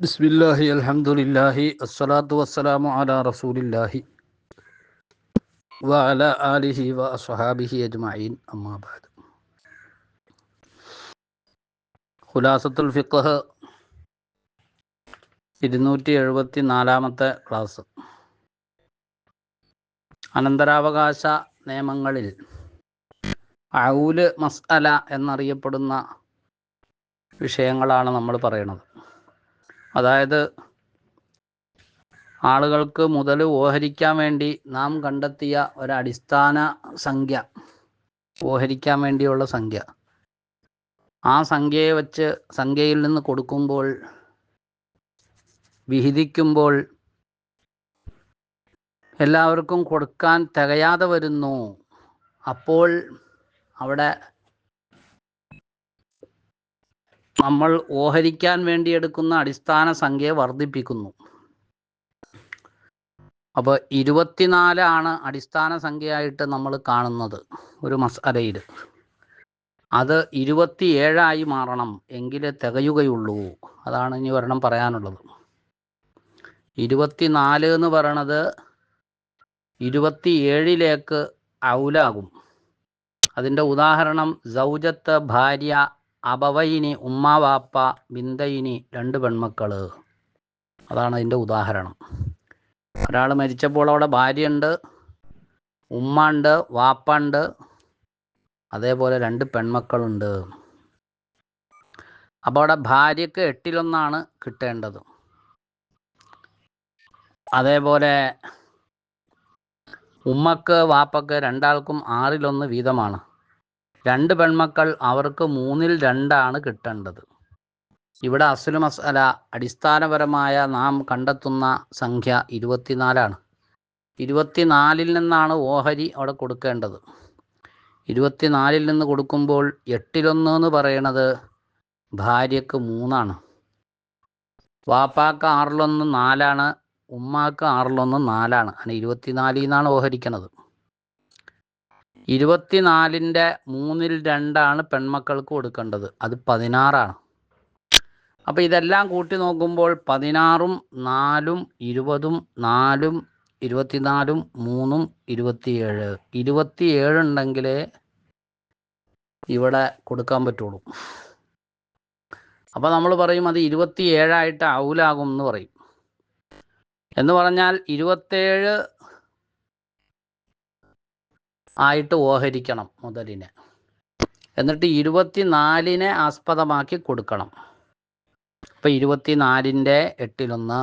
ബിസ്മില്ലാഹി അൽഹംദുലില്ലാഹി അസ്സലാത്തു വസ്സലാമു അലാ റസൂലില്ലാഹി വ ആലിഹി വ അസ്ഹാബിഹി അജ്മഈൻ അമ്മാബാദ് ഖുലാസത്തുൽ ഫിഖ്ഹ് ഇരുന്നൂറ്റി എഴുപത്തി നാലാമത്തെ ക്ലാസ്. അനന്തരാവകാശ നിയമങ്ങളിൽ ഔൽ മസ്അല എന്നറിയപ്പെടുന്ന വിഷയങ്ങളാണ് നമ്മൾ പറയുന്നത് അതായത് ആളുകൾക്ക് മുതൽ ഓഹരിക്കാൻ വേണ്ടി നാം കണ്ടെത്തിയ ഒരടിസ്ഥാന സംഖ്യ ഓഹരിക്കാൻ വേണ്ടിയുള്ള സംഖ്യ. ആ സംഖ്യയെ വച്ച് സംഖ്യയിൽ നിന്ന് കൊടുക്കുമ്പോൾ വിഹിതിക്കുമ്പോൾ എല്ലാവർക്കും കൊടുക്കാൻ തികയാതെ വരുന്നു. അപ്പോൾ അവിടെ നമ്മൾ ഓഹരിക്കാൻ വേണ്ടി എടുക്കുന്ന അടിസ്ഥാന സംഖ്യയെ വർദ്ധിപ്പിക്കുന്നു. അപ്പോൾ ഇരുപത്തിനാലാണ് അടിസ്ഥാന സംഖ്യയായിട്ട് നമ്മൾ കാണുന്നത് ഒരു മസാലയിൽ അത് ഇരുപത്തിയേഴായി മാറണം എങ്കിലേ തികയുകയുള്ളൂ. അതാണ് ഇനി ഒരെണ്ണം പറയാനുള്ളത്. ഇരുപത്തിനാല് എന്ന് പറയണത് ഇരുപത്തിയേഴിലേക്ക് ഔലാകും. അതിന്റെ ഉദാഹരണം സൗജത്ത് ഭാര്യ അബവയിനി ഉമ്മ വാപ്പ ബിന്ദയിനി രണ്ട് പെൺമക്കൾ അതാണ് അതിന്റെ ഉദാഹരണം. ഒരാൾ മരിച്ചപ്പോൾ അവിടെ ഭാര്യയുണ്ട് ഉമ്മ ഉണ്ട് വാപ്പ ഉണ്ട് അതേപോലെ രണ്ട് പെൺമക്കളുണ്ട്. അപ്പോൾ അവിടെ ഭാര്യക്ക് എട്ടിലൊന്നാണ് കിട്ടേണ്ടത്. അതേപോലെ ഉമ്മക്ക് വാപ്പക്ക് രണ്ടാൾക്കും ആറിലൊന്ന് വീതമാണ്. രണ്ട് പെൺമക്കൾ അവർക്ക് മൂന്നിൽ രണ്ടാണ് കിട്ടേണ്ടത്. ഇവിടെ അസുല മസാല അടിസ്ഥാനപരമായ നാം കണ്ടെത്തുന്ന സംഖ്യ ഇരുപത്തിനാലാണ്. ഇരുപത്തിനാലിൽ നിന്നാണ് ഓഹരി അവിടെ കൊടുക്കേണ്ടത്. ഇരുപത്തിനാലിൽ നിന്ന് കൊടുക്കുമ്പോൾ എട്ടിലൊന്ന് എന്ന് പറയണത് ഭാര്യക്ക് മൂന്നാണ്. വാപ്പാക്ക് ആറിലൊന്ന് നാലാണ് ഉമ്മാക്ക് ആറിലൊന്ന് നാലാണ്. അങ്ങനെ ഇരുപത്തിനാലിൽ നിന്നാണ് ഓഹരിക്കണത്. ഇരുപത്തിനാലിന്റെ മൂന്നിൽ രണ്ടാണ് പെൺമക്കൾക്ക് കൊടുക്കേണ്ടത്. അത് പതിനാറാണ്. അപ്പോൾ ഇതെല്ലാം കൂട്ടി നോക്കുമ്പോൾ പതിനാറും നാലും ഇരുപതും നാലും ഇരുപത്തിനാലും മൂന്നും ഇരുപത്തിയേഴ്. ഇരുപത്തിയേഴ് ഉണ്ടെങ്കിലേ ഇവിടെ കൊടുക്കാൻ പറ്റുള്ളൂ. അപ്പോൾ നമ്മൾ പറയും അത് ഇരുപത്തിയേഴായിട്ട് ഔലാകും എന്ന് പറയും. എന്ന് പറഞ്ഞാൽ ഇരുപത്തേഴ് ആയിട്ട് ഓഹരിക്കണം മുതലിനെ. എന്നിട്ട് ഇരുപത്തിനാലിനെ ആസ്പദമാക്കി കൊടുക്കണം. ഇപ്പം ഇരുപത്തിനാലിന്റെ എട്ടിലൊന്ന്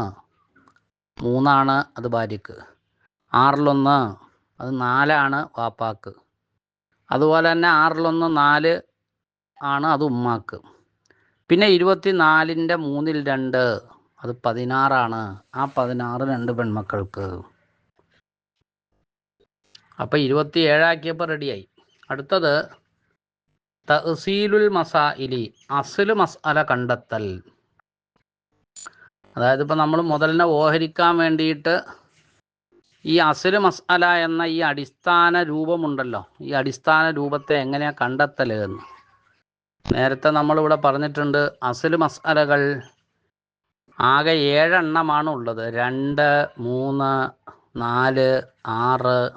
മൂന്നാണ് അത് ഭാര്യക്ക്. ആറിലൊന്ന് അത് നാലാണ് വാപ്പാക്ക്. അതുപോലെ തന്നെ ആറിലൊന്ന് നാല് ആണ് അത് ഉമ്മാക്ക്. പിന്നെ ഇരുപത്തിനാലിന്റെ മൂന്നിൽ രണ്ട് അത് പതിനാറാണ്. ആ പതിനാറ് രണ്ട് പെൺമക്കൾക്ക്. അപ്പം ഇരുപത്തി ഏഴാക്കിയപ്പോൾ റെഡിയായി. അടുത്തത് തഹസീലുൽ മസാഇലി അസുൽ മസാല കണ്ടെത്തൽ. അതായത് ഇപ്പൊ നമ്മൾ മുതലിനെ ഓഹരിക്കാൻ വേണ്ടിയിട്ട് ഈ അസുൽ മസാല എന്ന ഈ അടിസ്ഥാന രൂപമുണ്ടല്ലോ. ഈ അടിസ്ഥാന രൂപത്തെ എങ്ങനെയാണ് കണ്ടെത്തൽ എന്ന്. നേരത്തെ നമ്മളിവിടെ പറഞ്ഞിട്ടുണ്ട് അസുൽ മസാലകൾ ആകെ ഏഴെണ്ണമാണ് ഉള്ളത്. രണ്ട് മൂന്ന് നാല് ആറ്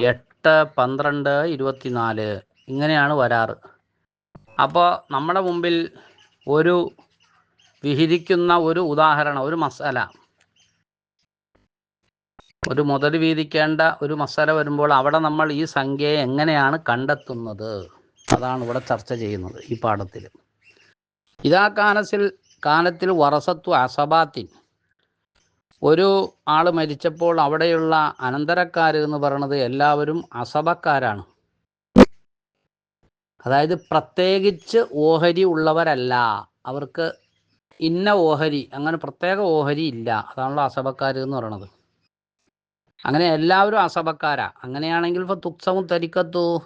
എട്ട് പന്ത്രണ്ട് ഇരുപത്തിനാല് ഇങ്ങനെയാണ് വരാറ്. അപ്പോൾ നമ്മുടെ മുമ്പിൽ ഒരു വിഹിതിക്കുന്ന ഒരു ഉദാഹരണം ഒരു മസാല. ഒരു മുതൽ വീതിക്കേണ്ട ഒരു മസാല വരുമ്പോൾ അവിടെ നമ്മൾ ഈ സംഖ്യയെ എങ്ങനെയാണ് കണ്ടെത്തുന്നത്? അതാണ് ഇവിടെ ചർച്ച ചെയ്യുന്നത് ഈ പാഠത്തിൽ. ഇതാ കാനസിൽ കാലത്തിൽ വറസത്വ അസബാത്തിൻ. ഒരു ആൾ മരിച്ചപ്പോൾ അവിടെയുള്ള അനന്തരക്കാർ എന്ന് പറയുന്നത് എല്ലാവരും അസഭക്കാരാണ്. അതായത് പ്രത്യേകിച്ച് ഓഹരി ഉള്ളവരല്ല. അവർക്ക് ഇന്ന ഓഹരി അങ്ങനെ പ്രത്യേക ഓഹരി ഇല്ല. അതാണല്ലോ അസഭക്കാർ എന്ന് പറയണത്. അങ്ങനെ എല്ലാവരും അസഭക്കാരാ. അങ്ങനെയാണെങ്കിൽ ഇപ്പോൾ തുക്സവും തരിക്കത്തു.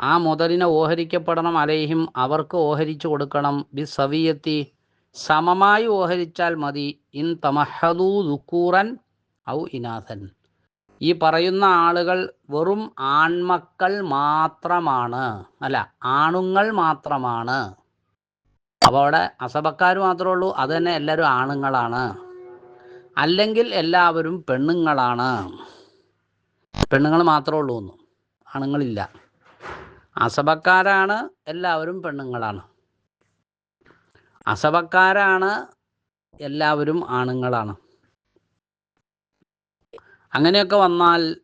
ആ മുതലിനെ ഓഹരിക്കപ്പെടണം അലേഹിം അവർക്ക് ഓഹരിച്ചു കൊടുക്കണം. ബി സവിയത്തി സമമായി ഓഹരിച്ചാൽ മതി. ഇൻ തമഹദു ദുക്കൂറൻ ഔ ഇനാഥൻ. ഈ പറയുന്ന ആളുകൾ വെറും ആൺമക്കൾ മാത്രമാണ്. അല്ല ആണുങ്ങൾ മാത്രമാണ്. അപ്പോൾ അവിടെ അസബക്കാർ മാത്രമേ ഉള്ളൂ. അത് തന്നെ എല്ലാവരും ആണുങ്ങളാണ്. അല്ലെങ്കിൽ എല്ലാവരും പെണ്ണുങ്ങളാണ്. പെണ്ണുങ്ങൾ മാത്രമേ ഉള്ളൂ ഒന്നും ആണുങ്ങളില്ല. അസബക്കാരാണ് എല്ലാവരും പെണ്ണുങ്ങളാണ്. അസബക്കാരാണ് എല്ലാവരും ആണുങ്ങളാണ്. അങ്ങനെയൊക്കെ വന്നാൽ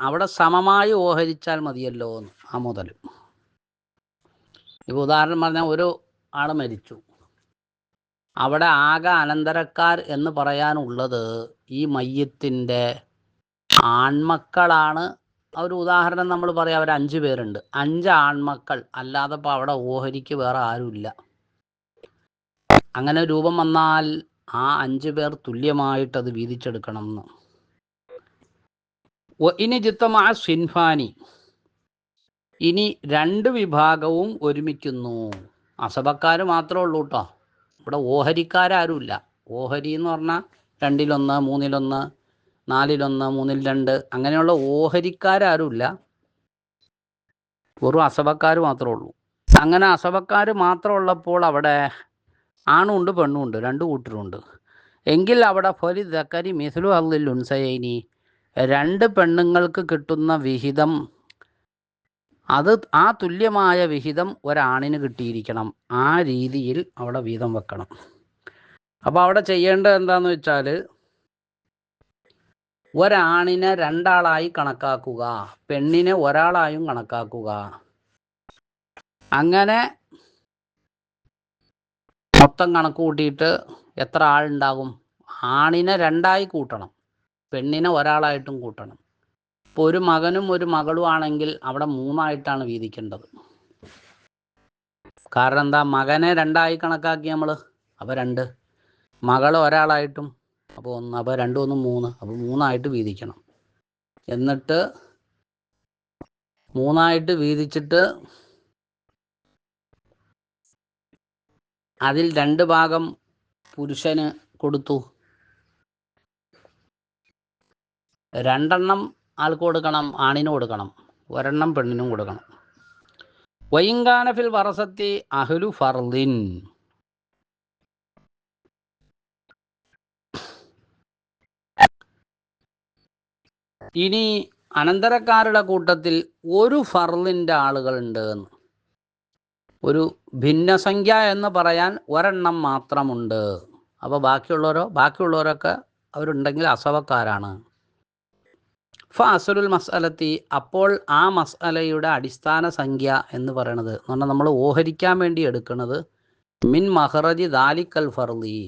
അവിടെ സമമായി ഓഹരിച്ചാൽ മതിയല്ലോ എന്ന് ആ മുതൽ ഇപ്പോൾ ഉദാഹരണം പറഞ്ഞാൽ ഒരു ആൾ മരിച്ചു. അവിടെ ആകെ അനന്തരക്കാർ എന്ന് പറയാനുള്ളത് ഈ മയ്യത്തിന്റെ ആൺമക്കളാണ്. ഒരു ഉദാഹരണം നമ്മൾ പറയാം അവർ അഞ്ച് പേരുണ്ട്. അഞ്ച് ആൺമക്കൾ അല്ലാതെ ഇപ്പോൾ അവിടെ ഓഹരിക്ക് വേറെ ആരുമില്ല. അങ്ങനെ രൂപം വന്നാൽ ആ അഞ്ചു പേർ തുല്യമായിട്ട് അത് വീതിച്ചെടുക്കണം എന്ന്. ഇനി ചിത്തമായ സിൻഫാനി. ഇനി രണ്ട് വിഭാഗവും ഒരുമിക്കുന്നു. അസഭക്കാർ മാത്രമേ ഉള്ളൂ കേട്ടോ ഇവിടെ ഓഹരിക്കാരാരുമില്ല. ഓഹരി എന്ന് പറഞ്ഞാൽ രണ്ടിലൊന്ന് മൂന്നിലൊന്ന് നാലിലൊന്ന് മൂന്നിൽ രണ്ട് അങ്ങനെയുള്ള ഓഹരിക്കാരാരുമില്ല. വെറും അസഭക്കാർ മാത്രമേ ഉള്ളൂ. അങ്ങനെ അസഭക്കാർ മാത്രമുള്ളപ്പോൾ മാത്രം ഉള്ളപ്പോൾ ഉണ്ട് പെണ്ണും ഉണ്ട് രണ്ട് കൂട്ടരുണ്ട്. എങ്കിൽ അവിടെ ഫലി ദക്കരി മിഥുലു അള്ളിൽ ഉൻസയനി രണ്ട് പെണ്ണുങ്ങൾക്ക് കിട്ടുന്ന വിഹിതം അത് ആ തുല്യമായ വിഹിതം ഒരാണിന് കിട്ടിയിരിക്കണം. ആ രീതിയിൽ അവിടെ വീതം വെക്കണം. അപ്പോൾ അവിടെ ചെയ്യേണ്ടത് എന്താണെന്ന് വെച്ചാൽ ഒരാണിനെ രണ്ടാളായി കണക്കാക്കുക പെണ്ണിനെ ഒരാളായും കണക്കാക്കുക. അങ്ങനെ മൊത്തം കണക്ക് കൂട്ടിയിട്ട് എത്ര ആളുണ്ടാകും? ആണിനെ രണ്ടായി കൂട്ടണം. പെണ്ണിനെ ഒരാളായിട്ടും കൂട്ടണം. ഇപ്പോൾ ഒരു മകനും ഒരു മകളും ആണെങ്കിൽ അവിടെ മൂന്നായിട്ടാണ് വീതിക്കേണ്ടത്. കാരണം എന്താ? മകനെ രണ്ടായി കണക്കാക്കി നമ്മൾ അപ്പോൾ രണ്ട്. മകൾ ഒരാളായിട്ടും അപ്പോൾ ഒന്ന് അപ്പോൾ രണ്ടും ഒന്ന് മൂന്ന്. അപ്പോൾ മൂന്നായിട്ട് വീതിക്കണം. എന്നിട്ട് മൂന്നായിട്ട് വീതിച്ചിട്ട് അതിൽ രണ്ട് ഭാഗം പുരുഷന് കൊടുത്തു. രണ്ടെണ്ണം ആൾക്ക് കൊടുക്കണം ആണിന് കൊടുക്കണം ഒരെണ്ണം പെണ്ണിനും കൊടുക്കണം. വൈങ്കാനഫിൽ വറസത്തി അഹ്ലു ഫർദിൻ. ഇനി അനന്തരക്കാരുടെ കൂട്ടത്തിൽ ഒരു ഫർലിന്റെ ആളുകളുണ്ട് എന്ന് ഒരു ഭിന്നസംഖ്യ എന്ന് പറയാൻ ഒരെണ്ണം മാത്രമുണ്ട്. അപ്പോൾ ബാക്കിയുള്ളവരോ ബാക്കിയുള്ളവരൊക്കെ അവരുണ്ടെങ്കിൽ അസവക്കാരാണ്. ഫാസുലുൽ മസ്അലത്തി അപ്പോൾ ആ മസ്അലയുടെ അടിസ്ഥാന സംഖ്യ എന്ന് പറയണത്. എന്ന് പറഞ്ഞാൽ നമ്മൾ ഓഹരിക്കാൻ വേണ്ടി എടുക്കുന്നത് മിൻ മഹ്റജി ദാലിക്കൽ ഫർദി.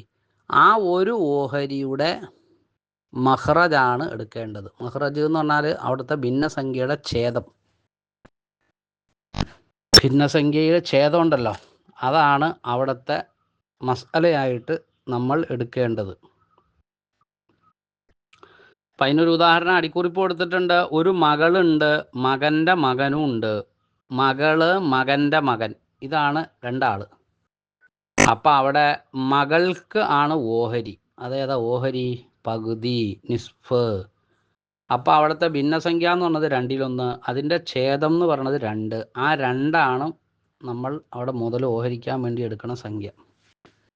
ആ ഒരു ഓഹരിയുടെ മഹ്റജാണ് എടുക്കേണ്ടത്. മഹ്റജ് എന്ന് പറഞ്ഞാൽ അവിടുത്തെ ഭിന്നസംഖ്യയുടെ ഛേദം. ഭിന്നസംഖ്യയുടെ ഛേദമുണ്ടല്ലോ. അതാണ് അവിടുത്തെ മസാലയായിട്ട് നമ്മൾ എടുക്കേണ്ടത്. അപ്പം അതിനൊരു ഉദാഹരണം അടിക്കുറിപ്പ് കൊടുത്തിട്ടുണ്ട്. ഒരു മകളുണ്ട് മകന്റെ മകനും ഉണ്ട്. മകൾ മകന്റെ മകൻ. ഇതാണ് രണ്ടാൾ. അപ്പം അവിടെ മകൾക്ക് ആണ് ഓഹരി. അതേതാ ഓഹരി? പകുതി നിസ്ഫ്. അപ്പോൾ അവിടുത്തെ ഭിന്നസംഖ്യ എന്ന് പറഞ്ഞത് രണ്ടിലൊന്ന് അതിന്റെ ഛേദം എന്ന് പറയുന്നത് രണ്ട്. ആ രണ്ടാണ് നമ്മൾ അവിടെ മുതൽ ഓഹരിക്കാൻ വേണ്ടി എടുക്കുന്ന സംഖ്യ.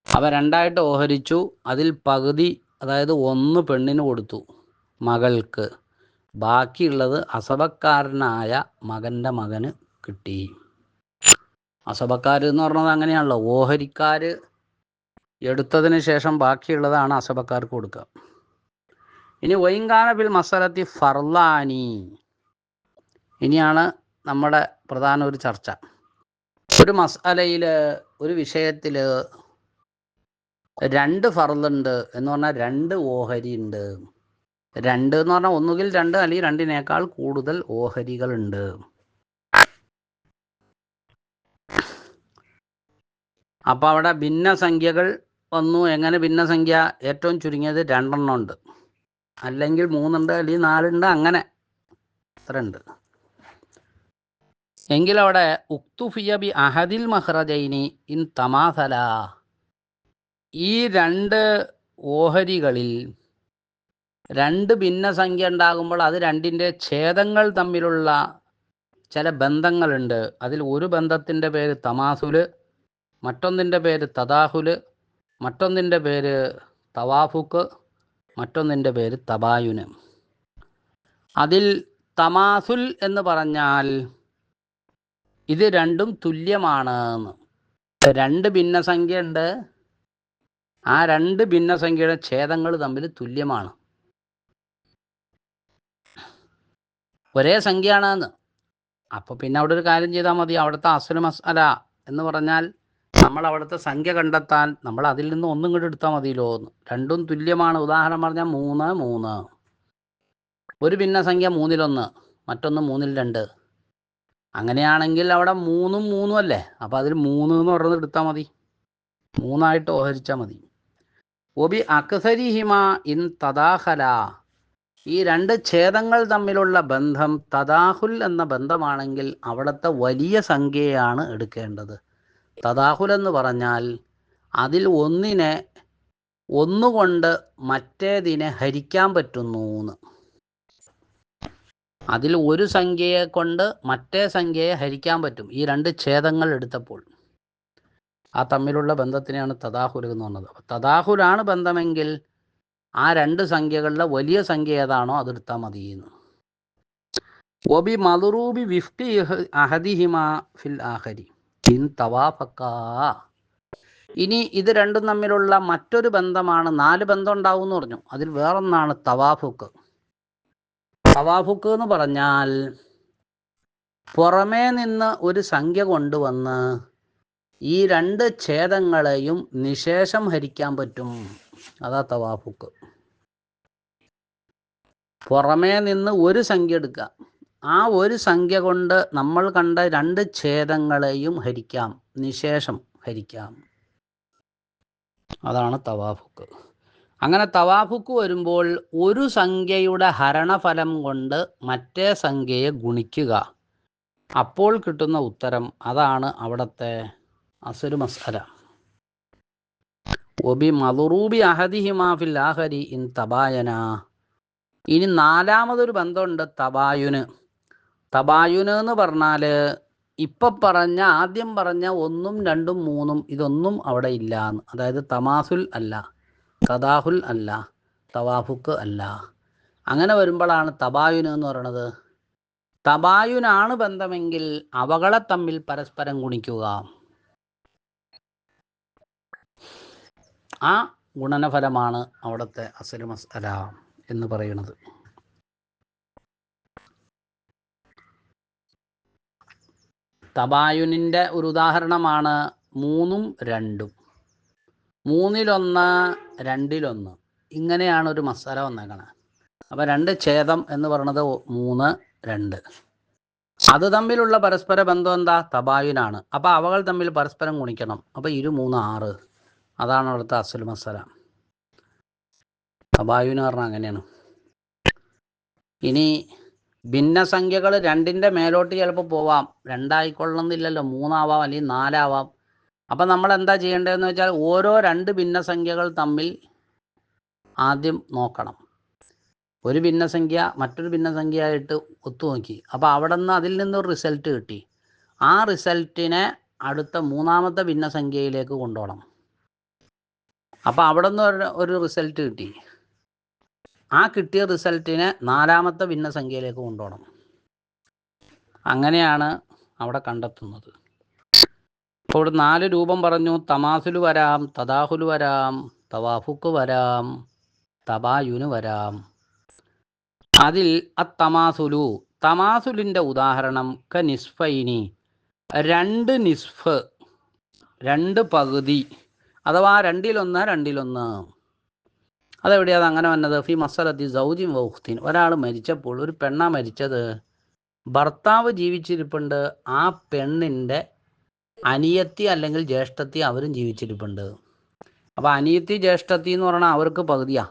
അവ രണ്ടായിട്ട് ഓഹരിച്ചു. അതിൽ പകുതി അതായത് ഒന്ന് പെണ്ണിന് കൊടുത്തു മകൾക്ക്. ബാക്കിയുള്ളത് അസഭക്കാരനായ മകന്റെ മകന് കിട്ടി. അസഭക്കാർ എന്ന് പറഞ്ഞത് അങ്ങനെയാണല്ലോ. ഓഹരിക്കാർ എടുത്തതിന് ശേഷം ബാക്കിയുള്ളതാണ് അസഭക്കാർക്ക് കൊടുക്കുക. ഇനി വൈങ്കാന ബിൽ മസലത്തി ഫർലാനി. ഇനിയാണ് നമ്മുടെ പ്രധാന ഒരു ചർച്ച. ഒരു മസാലയിൽ ഒരു വിഷയത്തിൽ രണ്ട് ഫർലുണ്ട് എന്ന് പറഞ്ഞാൽ രണ്ട് ഓഹരി ഉണ്ട് രണ്ട് എന്ന് പറഞ്ഞാൽ ഒന്നുകിൽ രണ്ട് അല്ലെങ്കിൽ രണ്ടിനേക്കാൾ കൂടുതൽ ഓഹരികളുണ്ട്. അപ്പോൾ അവിടെ ഭിന്നസംഖ്യകൾ വന്നു. എങ്ങനെ ഭിന്നസംഖ്യ ഏറ്റവും ചുരുങ്ങിയത് രണ്ടെണ്ണം ഉണ്ട്. അല്ലെങ്കിൽ മൂന്നുണ്ട് അല്ലെങ്കിൽ നാലുണ്ട് അങ്ങനെ. അത്ര ഉണ്ട് എങ്കിലവിടെ ഉക്തുഫിയ ബി അഹദിൽ മഹ്റജൈനി ഇൻ തമാസല. ഈ രണ്ട് ഓഹരികളിൽ രണ്ട് ഭിന്നസംഖ്യ ഉണ്ടാകുമ്പോൾ അത് രണ്ടിന്റെ ഛേദങ്ങൾ തമ്മിലുള്ള ചില ബന്ധങ്ങളുണ്ട്. അതിൽ ഒരു ബന്ധത്തിന്റെ പേര് തമാസുൽ മറ്റൊന്നിന്റെ പേര് തദാഹുൽ മറ്റൊന്നിന്റെ പേര് തവാഫുക്ക് മറ്റൊന്നിന്റെ പേര് തബായുന്. അതിൽ തമാസുൽ എന്ന് പറഞ്ഞാൽ ഇത് രണ്ടും തുല്യമാണ് എന്ന് രണ്ട് ഭിന്നസംഖ്യ ഉണ്ട് ആ രണ്ട് ഭിന്നസംഖ്യയുടെ ഛേദങ്ങൾ തമ്മിൽ തുല്യമാണ്. ഒരേ സംഖ്യയാണ് എന്ന് അപ്പോൾ പിന്നെ അവിടെ ഒരു കാര്യം ചെയ്താൽ മതി. അവിടുത്തെ അസുല മസാല എന്ന് പറഞ്ഞാൽ നമ്മൾ അവിടുത്തെ സംഖ്യ കണ്ടെത്താൻ നമ്മൾ അതിൽ നിന്ന് ഒന്നും കൂടി എടുത്താൽ മതിയല്ലോ എന്ന്. രണ്ടും തുല്യമാണ്. ഉദാഹരണം പറഞ്ഞാൽ മൂന്ന് മൂന്ന്. ഒരു ഭിന്ന സംഖ്യ മൂന്നിലൊന്ന് മറ്റൊന്ന് മൂന്നിൽ രണ്ട്. അങ്ങനെയാണെങ്കിൽ അവിടെ മൂന്നും മൂന്നും അല്ലേ? അപ്പോൾ അതിൽ മൂന്ന് എന്ന് പറഞ്ഞത് എടുത്താൽ മതി. മൂന്നായിട്ട് ഓഹരിച്ചാൽ മതി. ഒബി അക്സരിഹിമ ഇൻ തദാഹല. ഈ രണ്ട് ഛേദങ്ങൾ തമ്മിലുള്ള ബന്ധം തദാഹുൽ എന്ന ബന്ധമാണെങ്കിൽ അവിടുത്തെ വലിയ സംഖ്യയാണ് എടുക്കേണ്ടത്. തദാഹുൽ എന്ന് പറഞ്ഞാൽ അതിൽ ഒന്നിനെ ഒന്നുകൊണ്ട് മറ്റേതിനെ ഹരിക്കാൻ പറ്റുന്നു എന്ന് അതിൽ ഒരു സംഖ്യയെ കൊണ്ട് മറ്റേ സംഖ്യയെ ഹരിക്കാൻ പറ്റും. ഈ രണ്ട് ഛേദങ്ങൾ എടുത്തപ്പോൾ. ആ തമ്മിലുള്ള ബന്ധത്തിനെയാണ് തദാഹുൽ എന്ന് പറഞ്ഞത്. തദാഹുലാണ് ബന്ധമെങ്കിൽ ആ രണ്ട് സംഖ്യകളിലെ വലിയ സംഖ്യ ഏതാണോ അതെടുത്താൽ മതി എന്ന് ഒബി മധുറൂബി വിഫ്റ്റി അഹദിഹിമ ഫിൽ ആഹരി. ഇനി ഇത് രണ്ടും തമ്മിലുള്ള മറ്റൊരു ബന്ധമാണ്. നാല് ബന്ധം ഉണ്ടാവും എന്ന് പറഞ്ഞു. അതിൽ വേറൊന്നാണ് തവാഫുക്ക്. തവാഫുക്ക് എന്ന് പറഞ്ഞാൽ പുറമേ നിന്ന് ഒരു സംഖ്യ കൊണ്ടുവന്ന് ഈ രണ്ട് ഛേദങ്ങളെയും നിശേഷം ഹരിക്കാൻ പറ്റും. അതാ തവാഫുക്ക്. പുറമേ നിന്ന് ഒരു സംഖ്യ എടുക്കുക. ആ ഒരു സംഖ്യ കൊണ്ട് നമ്മൾ കണ്ട രണ്ട് ഛേദങ്ങളെയും ഹരിക്കാം. നിശേഷം ഹരിക്കാം. അതാണ് തവാഫുക്ക്. അങ്ങനെ തവാഫുക്ക് വരുമ്പോൾ ഒരു സംഖ്യയുടെ ഹരണഫലം കൊണ്ട് മറ്റേ സംഖ്യയെ ഗുണിക്കുക. അപ്പോൾ കിട്ടുന്ന ഉത്തരം അതാണ് അവിടുത്തെ അസുരു മസ്അല. ഒബി മലുറൂബി അഹദിഹിമാ ഫിൽ ആഹരി ഇൻ തബായന. ഇനി നാലാമതൊരു ബന്ധമുണ്ട് തബായുന്. തബായുന് എന്ന് പറഞ്ഞാൽ ഇപ്പൊ പറഞ്ഞ ആദ്യം പറഞ്ഞ ഒന്നും രണ്ടും മൂന്നും ഇതൊന്നും അവിടെ ഇല്ല എന്ന്. അതായത് തമാസുൽ അല്ല തദാഹുൽ അല്ല തവാഫുക്ക് അല്ല. അങ്ങനെ വരുമ്പോഴാണ് തബായുന എന്ന് പറയണത്. തബായുനാണ് ബന്ധമെങ്കിൽ അവകളെ തമ്മിൽ പരസ്പരം ഗുണിക്കുക. ആ ഗുണനഫലമാണ് അവിടുത്തെ അസലു മസ്അല എന്ന് പറയുന്നത്. തബായുനിന്റെ ഒരു ഉദാഹരണമാണ് മൂന്നും രണ്ടും. മൂന്നിലൊന്ന് രണ്ടിലൊന്ന്. ഇങ്ങനെയാണ് ഒരു മസാല വന്നേക്കണത് അപ്പോൾ രണ്ട് ഛേദം എന്ന് പറയുന്നത് മൂന്ന് രണ്ട്. അത് തമ്മിലുള്ള പരസ്പര ബന്ധം എന്താ? തബായുനാണ്. അപ്പോൾ അവകൾ തമ്മിൽ പരസ്പരം ഗുണിക്കണം. അപ്പോൾ ഇരു മൂന്ന് ആറ്. അതാണ് അവിടുത്തെ അസുൽ മസാല. തബായുന് പറഞ്ഞാൽ അങ്ങനെയാണ്. ഇനി ഭിന്നസംഖ്യകൾ രണ്ടിന്റെ മേലോട്ട് ചിലപ്പോൾ പോവാം. രണ്ടായിക്കൊള്ളണമെന്നില്ലല്ലോ മൂന്നാവാം അല്ലെങ്കിൽ നാലാവാം. അപ്പം നമ്മൾ എന്താ ചെയ്യേണ്ടതെന്ന് വെച്ചാൽ ഓരോ രണ്ട് ഭിന്നസംഖ്യകൾ തമ്മിൽ ആദ്യം നോക്കണം. ഒരു ഭിന്നസംഖ്യ മറ്റൊരു ഭിന്നസംഖ്യയായിട്ട് ഒത്തുനോക്കി. അപ്പോൾ അവിടെ നിന്ന് അതിൽ നിന്നൊരു റിസൾട്ട് കിട്ടി. ആ റിസൾട്ടിനെ അടുത്ത മൂന്നാമത്തെ ഭിന്നസംഖ്യയിലേക്ക് കൊണ്ടുപോകണം. അപ്പോൾ അവിടെ നിന്ന് ഒരു ഒരു റിസൾട്ട് കിട്ടി. ആ കിട്ടിയ റിസൾട്ടിനെ നാലാമത്തെ ഭിന്നസംഖ്യയിലേക്ക് കൊണ്ടുപോകണം. അങ്ങനെയാണ് അവിടെ കണ്ടെത്തുന്നത്. അപ്പോൾ ഇവിടെ നാല് രൂപം പറഞ്ഞു. തമാസുലു വരാം തദാഹുലു വരാം തവാഫുക്ക് വരാം തബായുന് വരാം. അതിൽ അത്തമാസുലു തമാസുലിന്റെ ഉദാഹരണം ക നിസ്ഫൈനി രണ്ട് നിസ്ഫ് രണ്ട് പകുതി അഥവാ രണ്ടിലൊന്ന് രണ്ടിലൊന്ന്. അതെവിടെയാണ് അങ്ങനെ വന്നത്. ഫി മസലത്തി സൗജി വൗഹ്തീൻ. ഒരാൾ മരിച്ചപ്പോൾ ഒരു പെണ്ണ മരിച്ചത്. ഭർത്താവ് ജീവിച്ചിരിപ്പുണ്ട്. ആ പെണ്ണിന്റെ അനിയത്തി അല്ലെങ്കിൽ ജ്യേഷ്ഠത്തി അവരും ജീവിച്ചിരിപ്പുണ്ട്. അപ്പോൾ അനിയത്തി ജ്യേഷ്ഠത്തി എന്ന് പറഞ്ഞാൽ അവർക്ക് പകുതിയാ.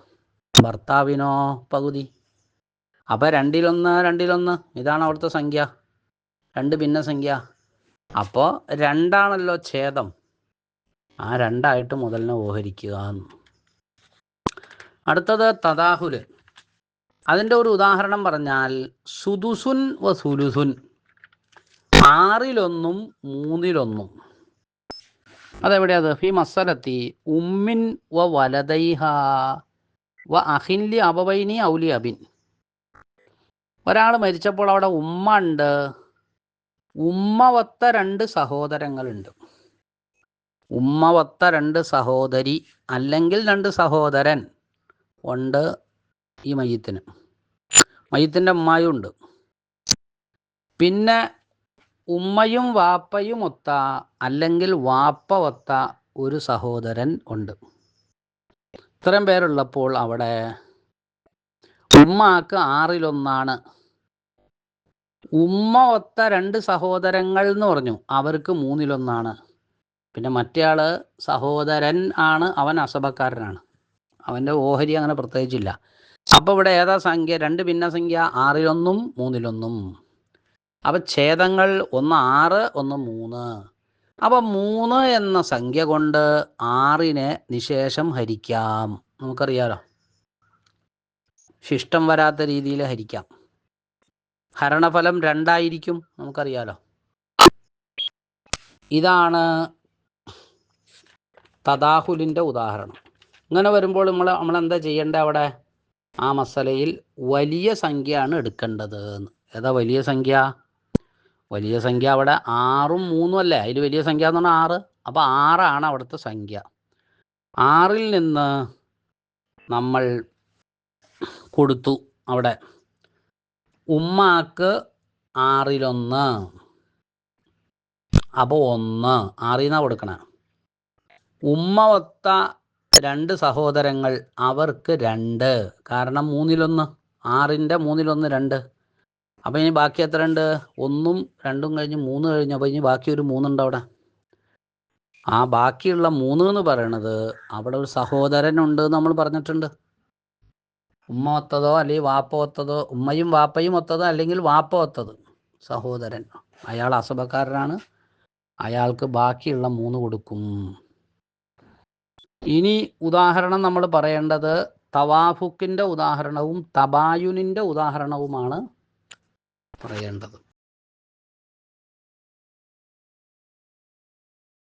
ഭർത്താവിനോ പകുതി. അപ്പോൾ രണ്ടിലൊന്ന് രണ്ടിലൊന്ന്. ഇതാണ് അവിടുത്തെ സംഖ്യ. രണ്ട് ഭിന്ന സംഖ്യ. അപ്പോൾ രണ്ടാണല്ലോ ഛേദം. ആ രണ്ടായിട്ട് മുതലിനെ ഓഹരിക്കുക എന്ന്. അടുത്തത് തദാഹുൽ അതിന്റെ ഒരു ഉദാഹരണം പറഞ്ഞാൽ സുദുസുൻ വ സുലുസുൻ. ആറിലൊന്നും മൂന്നിലൊന്നും. അതെവിടെയത്? അത് ഫി മസലത്തി ഉമ്മിൻ വ വലതൈഹ വ അഹിൻലി അബവൈനി ഔലി അബിൻ. ഒരാൾ മരിച്ചപ്പോൾ അവിടെ ഉമ്മ ഉണ്ട്. ഉമ്മവത്ത രണ്ട് സഹോദരങ്ങളുണ്ട്. ഉമ്മവത്ത രണ്ട് സഹോദരി അല്ലെങ്കിൽ രണ്ട് സഹോദരൻ. ഉണ്ട് ഈ മയ്യത്തിന്. മയ്യത്തിന്റെ ഉമ്മായും ഉണ്ട്. പിന്നെ ഉമ്മയും വാപ്പയും ഒത്ത അല്ലെങ്കിൽ വാപ്പ ഒത്ത ഒരു സഹോദരൻ ഉണ്ട്. ഇത്രയും പേരുള്ളപ്പോൾ അവിടെ ഉമ്മാക്ക് ആറിലൊന്നാണ്. ഉമ്മ ഒത്ത രണ്ട് സഹോദരങ്ങൾ എന്ന് പറഞ്ഞു. അവർക്ക് മൂന്നിലൊന്നാണ്. പിന്നെ മറ്റേയാൾ സഹോദരൻ ആണ് അവൻ അസഭക്കാരനാണ്. അവന്റെ ഓഹരി അങ്ങനെ പ്രത്യേകിച്ചില്ല. അപ്പോൾ ഇവിടെ ഏതാ സംഖ്യ? രണ്ട് ഭിന്നസംഖ്യ ആറിലൊന്നും മൂന്നിലൊന്നും. അപ്പം ഛേദങ്ങൾ ഒന്ന് ആറ് ഒന്ന് മൂന്ന്. അപ്പം മൂന്ന് എന്ന സംഖ്യ കൊണ്ട് ആറിനെ നിശേഷം ഹരിക്കാം. നമുക്കറിയാലോ. ശിഷ്ടം വരാത്ത രീതിയിൽ ഹരിക്കാം. ഹരണഫലം രണ്ടായിരിക്കും. നമുക്കറിയാലോ. ഇതാണ് തദാഹുലിന്റെ ഉദാഹരണം. ഇങ്ങനെ വരുമ്പോൾ നമ്മൾ നമ്മൾ എന്താ ചെയ്യേണ്ടത് അവിടെ? ആ മസലയിൽ വലിയ സംഖ്യയാണ് എടുക്കേണ്ടത് ഏതാ വലിയ സംഖ്യ? വലിയ സംഖ്യ അവിടെ ആറും മൂന്നും അല്ലേ? അതിൽ വലിയ സംഖ്യ എന്ന് പറഞ്ഞാൽ ആറ്. അപ്പോൾ ആറാണ് അവിടുത്തെ സംഖ്യ. ആറിൽ നിന്ന് നമ്മൾ കൊടുത്തു അവിടെ. ഉമ്മാക്ക് ആറിലൊന്ന്. അപ്പോൾ ഒന്ന്. ആറിൽ നിന്നാണ് കൊടുക്കണേ. ഉമ്മ ഒത്ത രണ്ട് സഹോദരങ്ങൾ അവർക്ക് രണ്ട്. കാരണം മൂന്നിലൊന്ന്. ആറിന്റെ മൂന്നിലൊന്ന് രണ്ട്. അപ്പം ഇനി ബാക്കി എത്ര ഉണ്ട് ഒന്നും രണ്ടും കഴിഞ്ഞ് മൂന്ന് കഴിഞ്ഞ് അപ്പോൾ ഇനി ബാക്കി ഒരു മൂന്നുണ്ട് അവിടെ. ആ ബാക്കിയുള്ള മൂന്ന് എന്ന് പറയണത് അവിടെ ഒരു സഹോദരനുണ്ട് നമ്മൾ പറഞ്ഞിട്ടുണ്ട്. ഉമ്മ ഒത്തതോ അല്ലെങ്കിൽ വാപ്പ ഒത്തതോ ഉമ്മയും വാപ്പയും ഒത്തതോ അല്ലെങ്കിൽ വാപ്പ ഒത്തത് സഹോദരൻ. അയാൾ അസഭക്കാരനാണ്. അയാൾക്ക് ബാക്കിയുള്ള മൂന്ന് കൊടുക്കും. ഇനി ഉദാഹരണം നമ്മൾ പറയേണ്ടത് തവാഫുക്കിന്റെ ഉദാഹരണവും തബായുനിന്റെ ഉദാഹരണവുമാണ് പറയേണ്ടത്.